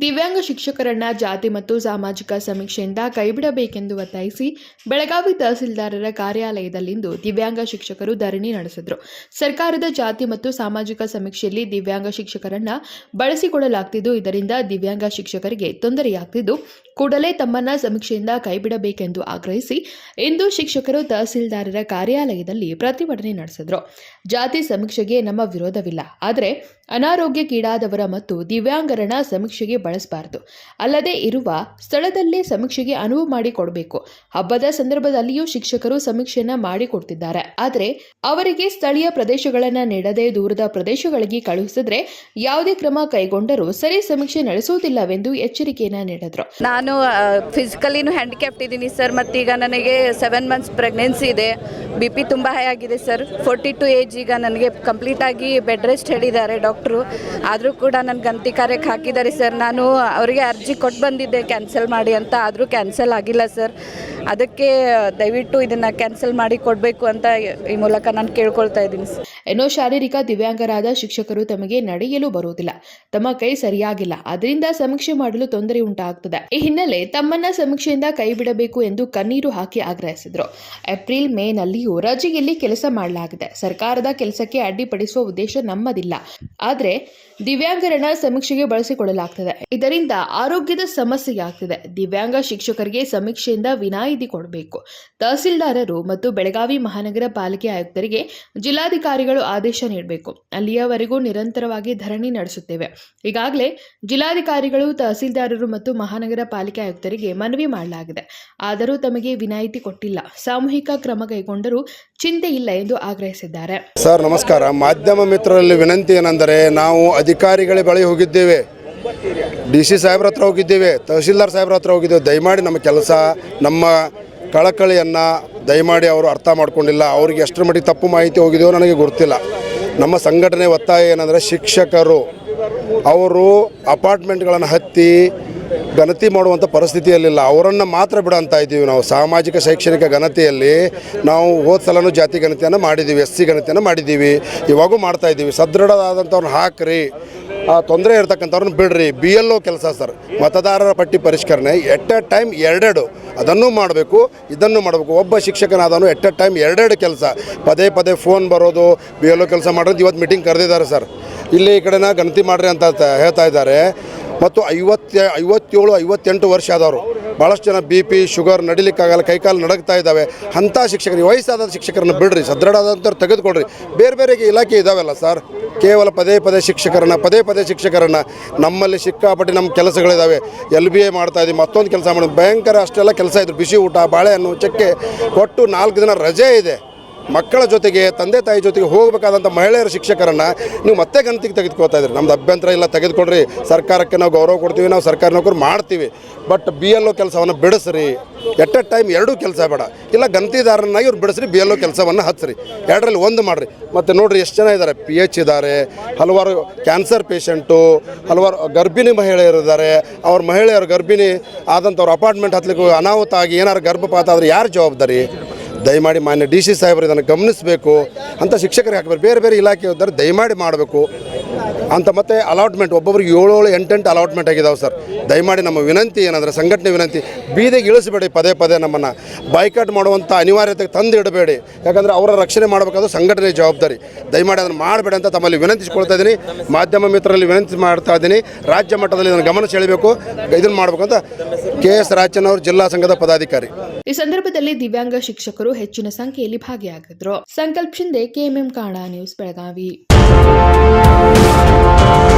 ದಿವ್ಯಾಂಗ ಶಿಕ್ಷಕರನ್ನ ಜಾತಿ ಮತ್ತು ಸಾಮಾಜಿಕ ಸಮೀಕ್ಷೆಯಿಂದ ಕೈಬಿಡಬೇಕೆಂದು ಒತ್ತಾಯಿಸಿ ಬೆಳಗಾವಿ ತಹಸೀಲ್ದಾರರ ಕಾರ್ಯಾಲಯದಲ್ಲಿಂದು ದಿವ್ಯಾಂಗ ಶಿಕ್ಷಕರು ಧರಣಿ ನಡೆಸಿದರು. ಸರ್ಕಾರದ ಜಾತಿ ಮತ್ತು ಸಾಮಾಜಿಕ ಸಮೀಕ್ಷೆಯಲ್ಲಿ ದಿವ್ಯಾಂಗ ಶಿಕ್ಷಕರನ್ನ ಬಳಸಿಕೊಳ್ಳಲಾಗ್ತಿದ್ದು, ಇದರಿಂದ ದಿವ್ಯಾಂಗ ಶಿಕ್ಷಕರಿಗೆ ತೊಂದರೆಯಾಗ್ತಿದ್ದು, ಕೂಡಲೇ ತಮ್ಮನ್ನ ಸಮೀಕ್ಷೆಯಿಂದ ಕೈಬಿಡಬೇಕೆಂದು ಆಗ್ರಹಿಸಿ ಇಂದು ಶಿಕ್ಷಕರು ತಹಸೀಲ್ದಾರರ ಕಾರ್ಯಾಲಯದಲ್ಲಿ ಪ್ರತಿಭಟನೆ ನಡೆಸಿದರು. ಜಾತಿ ಸಮೀಕ್ಷೆಗೆ ನಮ್ಮ ವಿರೋಧವಿಲ್ಲ. ಆದರೆ ಅನಾರೋಗ್ಯಕ್ಕೀಡಾದವರ ಮತ್ತು ದಿವ್ಯಾಂಗರಣ ಸಮೀಕ್ಷೆಗೆ ಬಳಸಬಾರದು. ಅಲ್ಲದೆ ಇರುವ ಸ್ಥಳದಲ್ಲೇ ಸಮೀಕ್ಷೆಗೆ ಅನುವು ಮಾಡಿಕೊಡಬೇಕು. ಹಬ್ಬದ ಸಂದರ್ಭದಲ್ಲಿಯೂ ಶಿಕ್ಷಕರು ಸಮೀಕ್ಷೆಯನ್ನ ಮಾಡಿಕೊಡ್ತಿದ್ದಾರೆ. ಆದರೆ ಅವರಿಗೆ ಸ್ಥಳೀಯ ಪ್ರದೇಶಗಳನ್ನು ನೀಡದೆ ದೂರದ ಪ್ರದೇಶಗಳಿಗೆ ಕಳುಹಿಸಿದ್ರೆ ಯಾವುದೇ ಕ್ರಮ ಕೈಗೊಂಡರೂ ಸರಿ ಸಮೀಕ್ಷೆ ನಡೆಸುವುದಿಲ್ಲವೆಂದು ಎಚ್ಚರಿಕೆಯನ್ನ ನೀಡಿದ್ರು. ನಾನು ಫಿಸಿಕಲಿನೂ ಹ್ಯಾಂಡಿಕ್ಯಾಪ್ಟ್ ಇದ್ದೀನಿ ಸರ್ ಮತ್ತೀಗ ನನಗೆ ಸೆವೆನ್ ಮಂತ್ಸ್ ಪ್ರೆಗ್ನೆನ್ಸಿ ಇದೆ. ಬಿ ಪಿ ತುಂಬ ಹೈ ಆಗಿದೆ ಸರ್ ಫೋರ್ಟಿ ಟು ಏಜ್ ಈಗ ನನಗೆ ಕಂಪ್ಲೀಟಾಗಿ ಬೆಡ್ ರೆಸ್ಟ್ ಹೇಳಿದ್ದಾರೆ. ಡಾಕ್ಟ್ರು ಆದರೂ ಕೂಡ ನನ್ನ ಗಂತಿ ಕಾರ್ಯಕ್ಕೆ ಹಾಕಿದ್ದಾರೆ ಸರ್. ನಾನು ಅವರಿಗೆ ಅರ್ಜಿ ಕೊಟ್ಟು ಬಂದಿದ್ದೆ, ಕ್ಯಾನ್ಸಲ್ ಮಾಡಿ ಅಂತ. ಆದರೂ ಕ್ಯಾನ್ಸಲ್ ಆಗಿಲ್ಲ ಸರ್. ಅದಕ್ಕೆ ದಯವಿಟ್ಟು ಇದನ್ನು ಕ್ಯಾನ್ಸಲ್ ಮಾಡಿ ಕೊಡಬೇಕು ಅಂತ ಈ ಮೂಲಕ ನಾನು ಕೇಳ್ಕೊಳ್ತಾ ಇದ್ದೀನಿ ಸರ್. ಏನೋ ಶಾರೀರಿಕ ದಿವ್ಯಾಂಗರಾದ ಶಿಕ್ಷಕರು ತಮಗೆ ನಡೆಯಲು ಬರುವುದಿಲ್ಲ. ತಮ್ಮ ಕೈ ಸರಿಯಾಗಿಲ್ಲ. ಅದರಿಂದ ಸಮೀಕ್ಷೆ ಮಾಡಲು ತೊಂದರೆ ಉಂಟಾಗ್ತದೆ. ಈ ಹಿನ್ನೆಲೆ ತಮ್ಮನ್ನ ಸಮೀಕ್ಷೆಯಿಂದ ಕೈ ಬಿಡಬೇಕು ಎಂದು ಕಣ್ಣೀರು ಹಾಕಿ ಆಗ್ರಹಿಸಿದರು. ಏಪ್ರಿಲ್ ಮೇ ನಲ್ಲಿಯೂ ರಜೆಯಲ್ಲಿ ಕೆಲಸ ಮಾಡಲಾಗಿದೆ. ಸರ್ಕಾರದ ಕೆಲಸಕ್ಕೆ ಅಡ್ಡಿಪಡಿಸುವ ಉದ್ದೇಶ ನಮ್ಮದಿಲ್ಲ. ಆದರೆ ದಿವ್ಯಾಂಗರನ್ನ ಸಮೀಕ್ಷೆಗೆ ಬಳಸಿಕೊಳ್ಳಲಾಗ್ತದೆ. ಇದರಿಂದ ಆರೋಗ್ಯದ ಸಮಸ್ಯೆಯಾಗ್ತಿದೆ ದಿವ್ಯಾಂಗ ಶಿಕ್ಷಕರಿಗೆ ಸಮೀಕ್ಷೆಯಿಂದ ವಿನಾಯಿತಿ ಕೊಡಬೇಕು. ತಹಸೀಲ್ದಾರರು ಮತ್ತು ಬೆಳಗಾವಿ ಮಹಾನಗರ ಪಾಲಿಕೆ ಆಯುಕ್ತರಿಗೆ ಜಿಲ್ಲಾಧಿಕಾರಿಗಳು ಆದೇಶ ನೀಡಬೇಕು. ಅಲ್ಲಿಯವರೆಗೂ ನಿರಂತರವಾಗಿ ಧರಣಿ ನಡೆಸುತ್ತೇವೆ. ಈಗಾಗಲೇ ಜಿಲ್ಲಾಧಿಕಾರಿಗಳು, ತಹಸೀಲ್ದಾರರು ಮತ್ತು ಮಹಾನಗರ ಪಾಲಿಕೆ ಆಯುಕ್ತರಿಗೆ ಮನವಿ ಮಾಡಲಾಗಿದೆ. ಆದರೂ ತಮಗೆ ವಿನಾಯಿತಿ ಕೊಟ್ಟಿಲ್ಲ. ಸಾಮೂಹಿಕ ಕ್ರಮ ಕೈಗೊಂಡರೂ ಚಿಂತೆ ಇಲ್ಲ ಎಂದು ಆಗ್ರಹಿಸಿದ್ದಾರೆ. ಸರ್, ನಮಸ್ಕಾರ. ಮಾಧ್ಯಮ ಮಿತ್ರರಲ್ಲಿ ವಿನಂತಿ ಏನಂದರೆ, ನಾವು ಅಧಿಕಾರಿಗಳ ಬಳಿ ಹೋಗಿದ್ದೇವೆ. ಡಿ ಸಿ ಸಾಹೇಬ್ರ ಹತ್ರ ಹೋಗಿದ್ದೇವೆ. ತಹಸೀಲ್ದಾರ್ ಸಾಹೇಬ್ರ ಹತ್ರ ಹೋಗಿದ್ದೇವೆ. ದಯಮಾಡಿ ನಮ್ಮ ಕೆಲಸ, ನಮ್ಮ ಕಳಕಳಿಯನ್ನು ದಯಮಾಡಿ ಅವರು ಅರ್ಥ ಮಾಡ್ಕೊಂಡಿಲ್ಲ. ಅವ್ರಿಗೆ ಎಷ್ಟರ ಮಟ್ಟಿಗೆ ತಪ್ಪು ಮಾಹಿತಿ ಹೋಗಿದೆಯೋ ನನಗೆ ಗೊತ್ತಿಲ್ಲ. ನಮ್ಮ ಸಂಘಟನೆ ಒತ್ತಾಯ ಏನಂದರೆ ಶಿಕ್ಷಕರು. ಅವರು ಅಪಾರ್ಟ್ಮೆಂಟ್ಗಳನ್ನು ಹತ್ತಿ ಗಣತಿ ಮಾಡುವಂಥ ಪರಿಸ್ಥಿತಿಯಲ್ಲಿಲ್ಲ. ಅವರನ್ನು ಮಾತ್ರ ಬಿಡಂತ ಇದ್ದೀವಿ ನಾವು. ಸಾಮಾಜಿಕ, ಶೈಕ್ಷಣಿಕ ಗಣತಿಯಲ್ಲಿ ನಾವು ಹೋದ ಸಲನೂ ಜಾತಿ ಘನತೆಯನ್ನು ಮಾಡಿದ್ದೀವಿ ಎಸ್ ಸಿ ಘನತೆಯನ್ನು ಮಾಡಿದ್ದೀವಿ ಇವಾಗೂ ಮಾಡ್ತಾ ಇದ್ದೀವಿ. ಸದೃಢವಾದಂಥವ್ರನ್ನ ಹಾಕ್ರಿ. ಆ ತೊಂದರೆ ಇರ್ತಕ್ಕಂಥವ್ರನ್ನ ಬಿಡ್ರಿ. ಬಿ ಎಲ್ ಒ ಕೆಲಸ ಸರ್. ಮತದಾರರ ಪಟ್ಟಿ ಪರಿಷ್ಕರಣೆ ಎಟ್ ಎ ಟೈಮ್ ಎರಡೆರಡು. ಅದನ್ನು ಮಾಡಬೇಕು, ಇದನ್ನು ಮಾಡಬೇಕು. ಒಬ್ಬ ಶಿಕ್ಷಕನಾದನು ಎಟ್ ಎ ಟೈಮ್ ಎರಡೆರಡು ಕೆಲಸ. ಪದೇ ಪದೇ ಫೋನ್ ಬರೋದು ಬಿ ಎಲ್ ಒ ಕೆಲಸ ಮಾಡೋದು. ಇವತ್ತು ಮೀಟಿಂಗ್ ಕರೆದಿದ್ದಾರೆ ಸರ್. ಇಲ್ಲಿ ಈ ಕಡೆನ ಗಣತಿ ಮಾಡ್ರಿ ಅಂತ ಹೇಳ್ತಾ ಇದ್ದಾರೆ. ಮತ್ತು ಐವತ್ತ ಐವತ್ತೇಳು, ಐವತ್ತೆಂಟು ವರ್ಷ ಆದವರು. ಭಾಳಷ್ಟು ಜನ ಬಿ ಪಿ, ಶುಗರ್ ನಡಿಲಿಕ್ಕಾಗಲ್ಲ, ಕೈಕಾಲು ನಡಗ್ತಾ ಇದ್ದಾವೆ. ಅಂಥ ಶಿಕ್ಷಕರು ವಯಸ್ಸಾದ ಶಿಕ್ಷಕರನ್ನ ಬಿಡ್ರಿ ಸದೃಢಾದಂಥವ್ರು ತೆಗೆದುಕೊಳ್ರಿ. ಬೇರೆ ಬೇರೆ ಇಲಾಖೆ ಇದಾವಲ್ಲ ಸರ್, ಕೇವಲ ಪದೇ ಪದೇ ಶಿಕ್ಷಕರನ್ನ, ಪದೇ ಪದೇ ಶಿಕ್ಷಕರನ್ನ ನಮ್ಮಲ್ಲಿ ಸಿಕ್ಕಾಪಟ್ಟೆ ನಮ್ಮ ಕೆಲಸಗಳಿದ್ದಾವೆ ಎಲ್ ಬಿ ಎ ಮಾಡ್ತಾ ಇದ್ದೀವಿ, ಮತ್ತೊಂದು ಕೆಲಸ ಮಾಡೋದು. ಭಯಂಕರ ಅಷ್ಟೆಲ್ಲ ಕೆಲಸ ಇದ್ರು, ಬಿಸಿ ಊಟ, ಬಾಳೆಹಣ್ಣು, ಚಕ್ಕೆ, ಕೊಟ್ಟು ನಾಲ್ಕು ದಿನ ರಜೆ ಇದೆ. ಮಕ್ಕಳ ಜೊತೆಗೆ, ತಂದೆ ತಾಯಿ ಜೊತೆಗೆ ಹೋಗಬೇಕಾದಂಥ ಮಹಿಳೆಯರ ಶಿಕ್ಷಕರನ್ನು ನೀವು ಮತ್ತೆ ಗಣತಿಗೆ ತೆಗೆದುಕೊಳ್ತಾ ಇದ್ರಿ ನಮ್ದು ಅಭ್ಯಂತರ ಇಲ್ಲ, ತೆಗೆದುಕೊಡ್ರಿ. ಸರ್ಕಾರಕ್ಕೆ ನಾವು ಗೌರವ ಕೊಡ್ತೀವಿ, ನಾವು ಸರ್ಕಾರ ನೌಕರು ಮಾಡ್ತೀವಿ. ಬಟ್ ಬಿ ಎಲ್ ಒ ಕೆಲಸವನ್ನು ಬಿಡಿಸ್ರಿ. ಎಟ್ ಎ ಟೈಮ್ ಎರಡೂ ಕೆಲಸ ಬೇಡ. ಇಲ್ಲ ಗಂತಿದಾರನಾಗಿ ಇವ್ರು ಬಿಡಿಸ್ರಿ ಬಿ ಎಲ್ ಒ ಕೆಲಸವನ್ನು ಹಚ್ಚಿರಿ. ಎರಡರಲ್ಲಿ ಒಂದು ಮಾಡಿರಿ. ಮತ್ತು ನೋಡಿರಿ, ಎಷ್ಟು ಜನ ಇದ್ದಾರೆ ಪಿ ಎಚ್ ಇದ್ದಾರೆ ಹಲವಾರು ಕ್ಯಾನ್ಸರ್ ಪೇಷಂಟು ಹಲವಾರು ಗರ್ಭಿಣಿ ಮಹಿಳೆಯರು ಇದ್ದಾರೆ ಅವ್ರ ಮಹಿಳೆಯರು ಗರ್ಭಿಣಿ ಆದಂಥವ್ರು ಅಪಾರ್ಟ್ಮೆಂಟ್ ಹತ್ತಲಿಕ್ಕೆ ಅನಾಹುತ ಆಗಿ ಏನಾರು ಗರ್ಭಪಾತ ಆದರೆ ಯಾರು ಜವಾಬ್ದಾರಿ? ದಯಮಾಡಿ ಮಾನ್ಯ ಡಿ ಸಿ ಸಾಹೇಬರು ಇದನ್ನು ಗಮನಿಸಬೇಕು ಅಂತ ಶಿಕ್ಷಕರಿಗೆ ಹಾಕಬೇಕು. ಬೇರೆ ಬೇರೆ ಇಲಾಖೆ ಇದ್ದಾರೆ, ದಯಮಾಡಿ ಮಾಡಬೇಕು. ಅಂತ ಮತ್ತೆ ಅಲಾಟ್ಮೆಂಟ್ ಒಬ್ಬೊಬ್ಬರಿಗೆ ಏಳೋಳು ಏಳು ಎಂಟೆಂಟು ಅಲಾಟ್ಮೆಂಟ್ ಆಗಿದ್ದಾವೆ ಸರ್. ದಯಮಾಡಿ ನಮ್ಮ ವಿನಂತಿ ಏನಂದರೆ, ಸಂಘಟನೆ ವಿನಂತಿ, ಬೀದಿಗೆ ಇಳಿಸಬೇಡಿ, ಪದೇ ಪದೇ ನಮ್ಮನ್ನು ಬಾಯ್ಕಾಟ್ ಮಾಡುವಂಥ ಅನಿವಾರ್ಯತೆಗೆ ತಂದು ಇಡಬೇಡಿ. ಯಾಕಂದರೆ ಅವರ ರಕ್ಷಣೆ ಮಾಡಬೇಕಾದ್ರೆ ಸಂಘಟನೆ ಜವಾಬ್ದಾರಿ. ದಯಮಾಡಿ ಅದನ್ನು ಮಾಡಬೇಡಿ ಅಂತ ತಮ್ಮಲ್ಲಿ ವಿನಂತಿಸ್ಕೊಳ್ತಾ ಇದ್ದೀನಿ. ಮಾಧ್ಯಮ ಮಿತ್ರರಲ್ಲಿ ವಿನಂತಿ ಮಾಡ್ತಾ ಇದ್ದೀನಿ. ರಾಜ್ಯ ಮಟ್ಟದಲ್ಲಿ ಇದನ್ನು ಗಮನ ಸೆಳೆಯಬೇಕು. ಇದನ್ನು ಮಾಡಬೇಕು ಅಂತ ಕೆ ಎಸ್ ರಾಜನ್ ಅವರು ಜಿಲ್ಲಾ ಸಂಘದ ಪದಾಧಿಕಾರಿ. ಈ ಸಂದರ್ಭದಲ್ಲಿ ದಿವ್ಯಾಂಗ ಶಿಕ್ಷಕರು ಹೆಚ್ಚಿನ ಸಂಖ್ಯೆಯಲ್ಲಿ ಭಾಗಿಯಾಗಿದ್ರು ಸಂಕಲ್ಪ ಶಿಂದೆ ಕೆಎಂಎಂ ಕಾಣ ನ್ಯೂಸ್, ಬೆಳಗಾವಿ. Thank you.